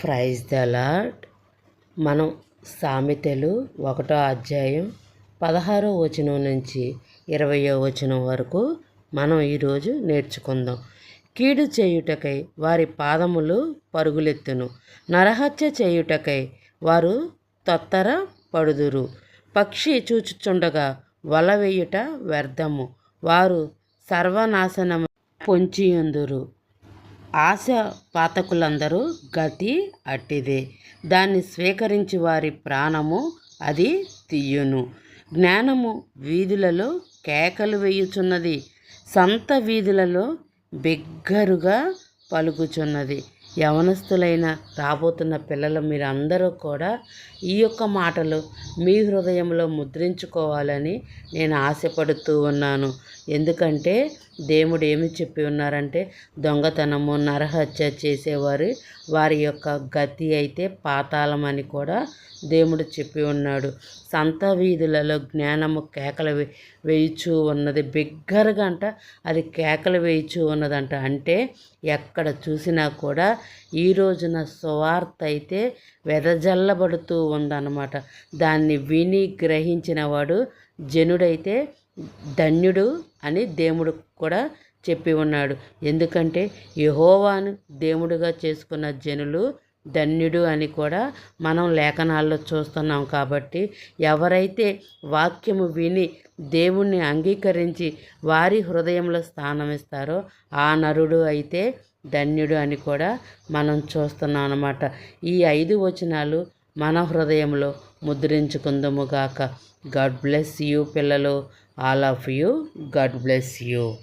Praise the lord మనం సామెతలు ఒకటో అధ్యాయం పదహారో వచనం నుంచి ఇరవయో వచనం వరకు మనం ఈరోజు నేర్చుకుందాం. కీడు చేయుటకై వారి పాదములు పరుగులెత్తును. నరహత్య చేయుటకై వారు తొత్తర పడుదురు. పక్షి చూచుచుండగా వల వేయుట వ్యర్థము. వారు సర్వనాశనము పొంచియుందురు. ఆశ పాతకులందరూ గతి అట్టిదే. దాన్ని స్వీకరించి వారి ప్రాణము అది తీయును. జ్ఞానము వీధులలో కేకలు వేయుచున్నది. సంత వీధులలో బిగ్గరుగా పలుకుచున్నది. యవనస్తులైన రాబోతున్న పిల్లలు మీరందరూ కూడా ఈ యొక్క మాటలు మీ హృదయంలో ముద్రించుకోవాలని నేను ఆశపడుతూ ఉన్నాను. ఎందుకంటే దేవుడు ఏమి చెప్పి ఉన్నారంటే దొంగతనము నరహత్య చేసేవారు వారి యొక్క గతి అయితే పాతాళం అని కూడా దేవుడు చెప్పి ఉన్నాడు. సంత వీధులలో జ్ఞానము కేకలు వే వేయిచూ ఉన్నది. బిగ్గరగా అంట అది కేకలు వేయిచూ ఉన్నదంట. అంటే ఎక్కడ చూసినా కూడా ఈ రోజున సువార్త అయితే వెదజల్లబడుతూ ఉందన్నమాట. దాన్ని విని గ్రహించిన వాడు జనుడైతే ధన్యుడు అని దేవుడు కూడా చెప్పి ఉన్నాడు. ఎందుకంటే యహోవాను దేవుడుగా చేసుకున్న జనులు ధన్యుడు అని కూడా మనం లేఖనాల్లో చూస్తున్నాం కాబట్టి ఎవరైతే వాక్యము విని దేవుణ్ణి అంగీకరించి వారి హృదయంలో స్థానం ఇస్తారో ఆ నరుడు అయితే ధన్యుడు అని కూడా మనం చూస్తున్నాం అన్నమాట. ఈ ఐదు వచనాలు మన హృదయంలో ముద్రించుకుందముగాక. గాడ్ బ్లెస్ యూ పిల్లలు. All of you. God bless you.